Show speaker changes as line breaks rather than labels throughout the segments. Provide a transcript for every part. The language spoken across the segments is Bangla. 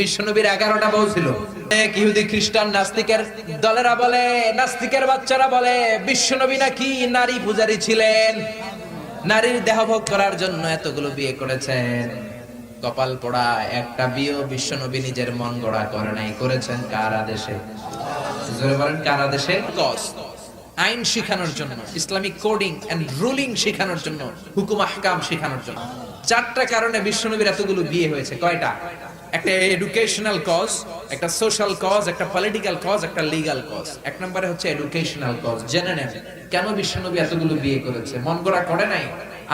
বিশ্বনবীর এগারোটা বউ ছিল। এক ইহুদি খ্রিস্টান নাস্তিকের দলেরা বলে নাস্তিকের বাচ্চারা বলে বিশ্বনবী নাকি নারী পূজারী ছিলেন? নারীর দেহভোগ করার জন্য এতগুলো বিয়ে করেছেন। কপাল পোড়া একটা বিয়েও বিশ্বনবী নিজের মন গড়া করে নাই। করেছেন কার আদেশে? বলেন কার আদেশে? কস আইন শিখানোর জন্য ইসলামিক কোডিং এন্ড রুলিং শিখানোর জন্য হুকুম আহকাম শিখানোর জন্য। চারটা কারণে বিশ্বনবীর এতগুলো বিয়ে হয়েছে। কয়টা? একটা এডুকেশনাল কজ একটা সোশ্যাল কজ একটা পলিটিক্যাল কজ একটা লিগ্যাল কজ এক নম্বরে হচ্ছে এডুকেশনাল কজ জেনে নেন, কেন বিশ্বনবী এতগুলো বিয়ে করেছে? মন গড়া করে নাই?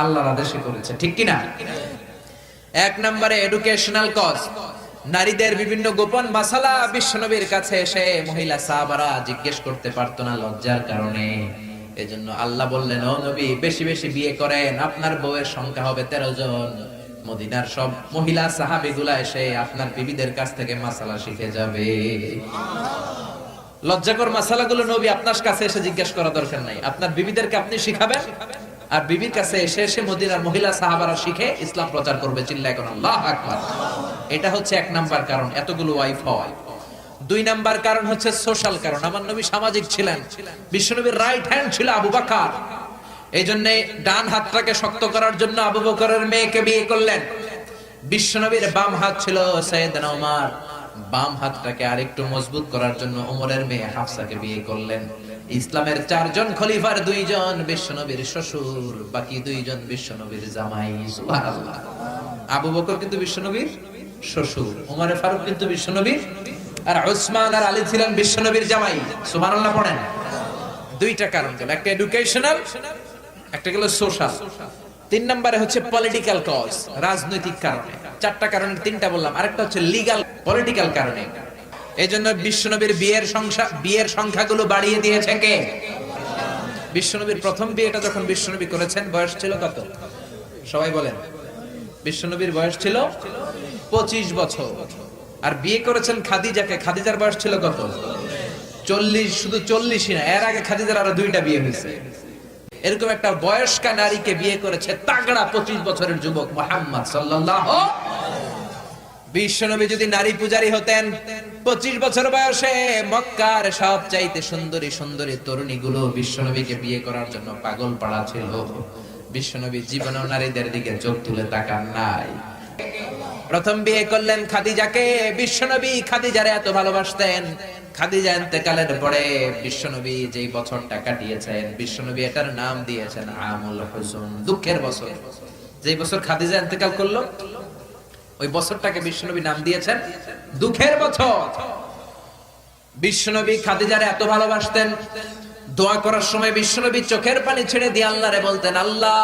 আল্লাহর আদেশে করেছে। ঠিক কিনা এক নম্বরে এডুকেশনাল কজ নারীদের বিভিন্ন গোপন মাসালা বিশ্বনবীর কাছে এসে মহিলা সাহাবারা জিজ্ঞেস করতে পারতো না লজ্জার কারণে। এজন্য আল্লাহ বললেন, ও নবী, বেশি বেশি বিয়ে করেন। আপনার বউয়ের সংখ্যা হবে তেরো জন। মদিনার সব মহিলা সাহাবিগুলা এসে আপনার বিবিদের কাছ থেকে মাসালা শিখে যাবে। লজ্জাকর মাসালাগুলো নবী আপনার কাছে এসে জিজ্ঞেস করা দরকার নাই। আপনার বিবিদেরকে আপনি শিখাবেন, আর বিবির কাছে এসে এসে মদিনার মহিলা সাহাবারা শিখে ইসলাম প্রচার করবে চিল্লা এখন আল্লাহ আকবার। এটা হচ্ছে এক নাম্বার কারণ, এতগুলো ওয়াইফ হওয়া দুই নাম্বার কারণ হচ্ছে সোশ্যাল কারণ। আমার নবী সামাজিক ছিলেন, বিশ্বনবীর রাইট হ্যান্ড ছিল আবু বাকার। এই জন্য ডান হাতটাকে শক্ত করার জন্য আবু বকরের মেয়েকে বিয়ে করলেন। বিশ্বনবীর বাম হাত ছিল সৈয়দনা ওমর। বাম হাতটাকে আরেকটু মজবুত করার জন্য ওমরের মেয়ে হাফসাকে বিয়ে করলেন। ইসলামের চারজন খলিফার দুইজন বিশ্বনবীর শ্বশুর, বাকি দুইজন বিশ্বনবীর জামাই, সুবহানাল্লাহ। আবু বকর কিন্তু বিশ্বনবীর শ্বশুর, ওমরে ফারুক কিন্তু বিশ্বনবীর, আর উসমান আর আলী ছিলেন বিশ্বনবীর জামাই। সুবহানাল্লাহ পড়েন। দুইটা কারণ একটা এডুকেশনাল একটা গেল সোশ্যাল তিন নম্বরে হচ্ছে পলিটিক্যাল কজ রাজনৈতিক কারণে। চারটা কারণের তিনটা বললাম, আরেকটা হচ্ছে লিগ্যাল পলিটিক্যাল কারণে। এই জন্য বিশ্বনবীর বিয়ের সংখ্যা বিয়ের সংখ্যাগুলো বাড়িয়ে দিয়েছে কে? বিশ্বনবীর প্রথম বিয়েটা যখন বিশ্বনবী করেছেন, বয়স ছিল কত? সবাই বলেন। বিশ্বনবীর বয়স ছিল পঁচিশ বছর। আর বিয়ে করেছেন খাদিজাকে। খাদিজার বয়স ছিল কত? চল্লিশ, শুধু চল্লিশই না, এর আগে খাদিজার আরও দুইটা বিয়ে হয়েছে। এরকম একটা বয়স্কা নারীকে বিয়ে করেছে তাগড়া পঁচিশ বছরের যুবক মোহাম্মদ সাল্লাহ বিশ্বনবী যদি নারী পূজারী হতেন, পঁচিশ বছর বয়সে মক্কার সব চাইতে সুন্দরী সুন্দরী তরুণী গুলো বিশ্বনবীকে বিয়ে করার জন্য পাগল পাড়া ছিল। বিশ্বনবী জীবন নারীদের দিকে চোখ তুলে তাকান নাই। প্রথম বিয়ে করলেন খাদিজাকে। বিশ্বনবী খাদিজারে এত ভালোবাসতেন। খাদিজা ইন্তেকালের পরে বিশ্বনবী যেই বছরটা কাটিয়েছেন, বিশ্বনবী এটার নাম দিয়েছেন আমুল হুসুন দুঃখের বছর। যেই বছর খাদিজা ইন্তেকাল করল, ওই বছরটাকে বিশ্বনবী নাম দিয়েছেন দুঃখের বছর। বিশ্বনবী খাদিজারে এত ভালোবাসতেন, দোয়া করার সময় বিশ্বনবী চোখের পানি ছেড়ে দিয়ে আল্লাহরে বলতেন, আল্লাহ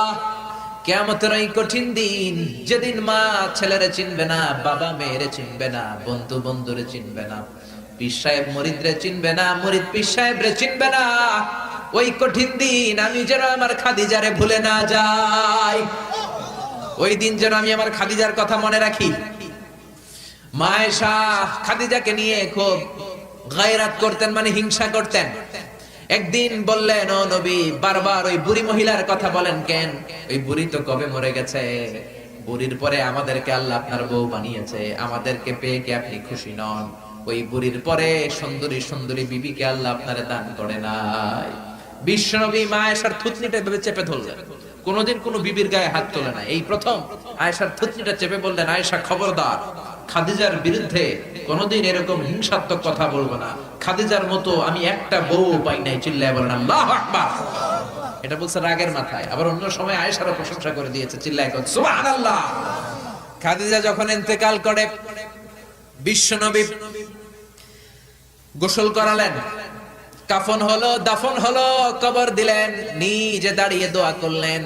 কেমতের ওই কঠিন দিন, যেদিন মা ছেলেরে চিনবে না, বাবা মেয়েরে চিনবে না বন্ধু বন্ধুরে চিনবে না পীর খাদিজার কথা মনে রাখি। মায়েশা খাদিজাকে নিয়ে খুব গায়রাত করতেন মানে হিংসা করতেন। একদিন বললেন, ও নবী, বারবার ওই বুড়ি মহিলার কথা বলেন কেন? ওই বুড়ি তো কবে মরে গেছে? বুড়ির পরে আমাদেরকে আল্লাহ আপনার বউ বানিয়েছে। আমাদেরকে পেয়ে কি আপনি খুশি নন? ওই বুড়ির পরে সুন্দরী সুন্দরী বিবিকে আল্লাহ আপনারে দান করে নাই। বিশ্বনবী মা আয়েশার থুতনিটা ভেবে চেপে ধরলেন। কোনোদিন কোনো বিবির গায়ে হাত তোলে না এই প্রথম আয়েশার থুতনিটা চেপে বললেন, আয়েশা, খবরদার, খাদিজার বিরুদ্ধে কোনোদিন এরকম হিংসাত্মক কথা বলব না। খাদিজার মতো আমি একটা বউ পাই নাই, চিল্লায় বলেন, আল্লাহ আকবার! এটা বলছে রাগের মাথায়। আবার অন্য সময় আয়েশারও প্রশংসা করে দিয়েছে, চিল্লায় কর সুবহানাল্লাহ! খাদিজা যখন ইন্তেকাল করে, বিশ্বনবী গোসল করালেন। কাফন হলো, দাফন হলো, কবর দিলেন, নিজে দাঁড়িয়ে দোয়া করলেন।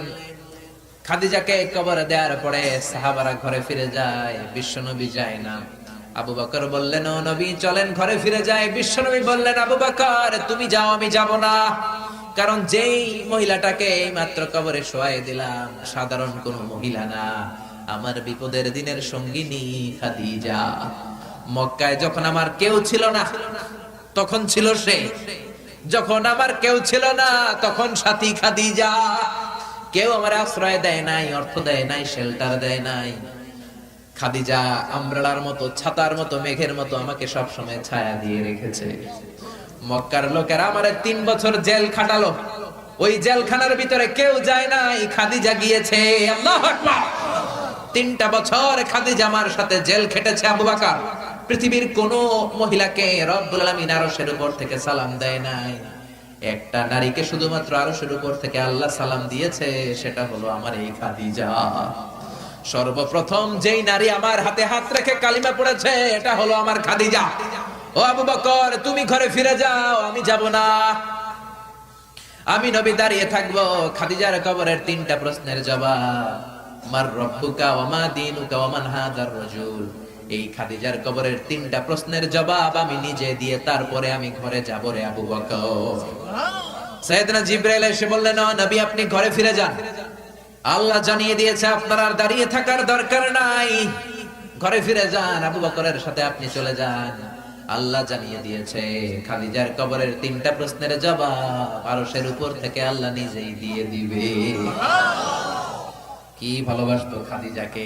খাদিজাকে কবর দেওয়ার পরে সাহাবারা ঘরে ফিরে যায়, বিশ্বনবী যায় না। আবু বকর বললেন, ও নবী, চলেন ঘরে ফিরে যায় বিশ্বনবী বললেন, আবু বকর, তুমি যাও, আমি যাব না। কারণ যেই মহিলাটাকে এই মাত্র কবরে শোয়াই দিলাম, সাধারণ কোন মহিলা না। আমার বিপদের দিনের সঙ্গিনী খাদিজা। মক্কায় যখন আমার কেউ ছিল না, তখন ছিল সে। যখন আমার কেউ ছিল না, তখন সাথী খাদিজা। কেউ আমার আশ্রয় দেয় নাই, অর্থ দেয় নাই শেল্টার দেয় নাই। খাদিজা আমরালার মতো, ছাতার মতো, মেঘের মতো আমাকে সব সময় ছায়া দিয়ে রেখেছে। মক্কার লোকেরা আমার তিন বছর জেল খাটালো। ওই জেলখানার ভিতরে কেউ যায় না এই খাদিজা গিয়েছে। আল্লাহু আকবার! তিনটা বছর খাদিজা আমার সাথে জেল খেটেছে আবু বকর। পৃথিবীর কোন মহিলাকে রব্বুল আলামিন আরশের উপর থেকে সালাম দেয় নাই। একটা নারীকে শুধুমাত্র আরশের উপর থেকে আল্লাহ সালাম দিয়েছে, সেটা হলো আমার এই খাদিজা। সর্বপ্রথম যেই নারী আমার হাতে হাত রেখে কালিমা পড়েছে, এটা হলো আমার খাদিজা। ও আবু বকর, তুমি ঘরে ফিরে যাও, আমি যাব না। আমি নবী দাঁড়িয়ে থাকব, খাদিজার কবরের তিনটা প্রশ্নের জবাব। মার রব্বুকা ওয়া মা দীনুকা এই খাদিজার কবরের তিনটা প্রশ্নের জবাব আমি নিজে দিয়ে তারপরে আমি ঘরে যাব রে আবু বকর। জিব্রাইল এসে বললেন "ও নবী, আপনি ঘরে ফিরে যান। আল্লাহ জানিয়ে দিয়েছে, আপনার আর দাঁড়িয়ে থাকার দরকার নাই। ঘরে ফিরে যান, আবু বকরের সাথে আপনি চলে যান। আল্লাহ জানিয়ে দিয়েছে, খাদিজার কবরের তিনটা প্রশ্নের জবাব আরশের উপর থেকে আল্লাহ নিজেই দিয়ে দিবে। কি ভালোবাসতো খাদিজাকে?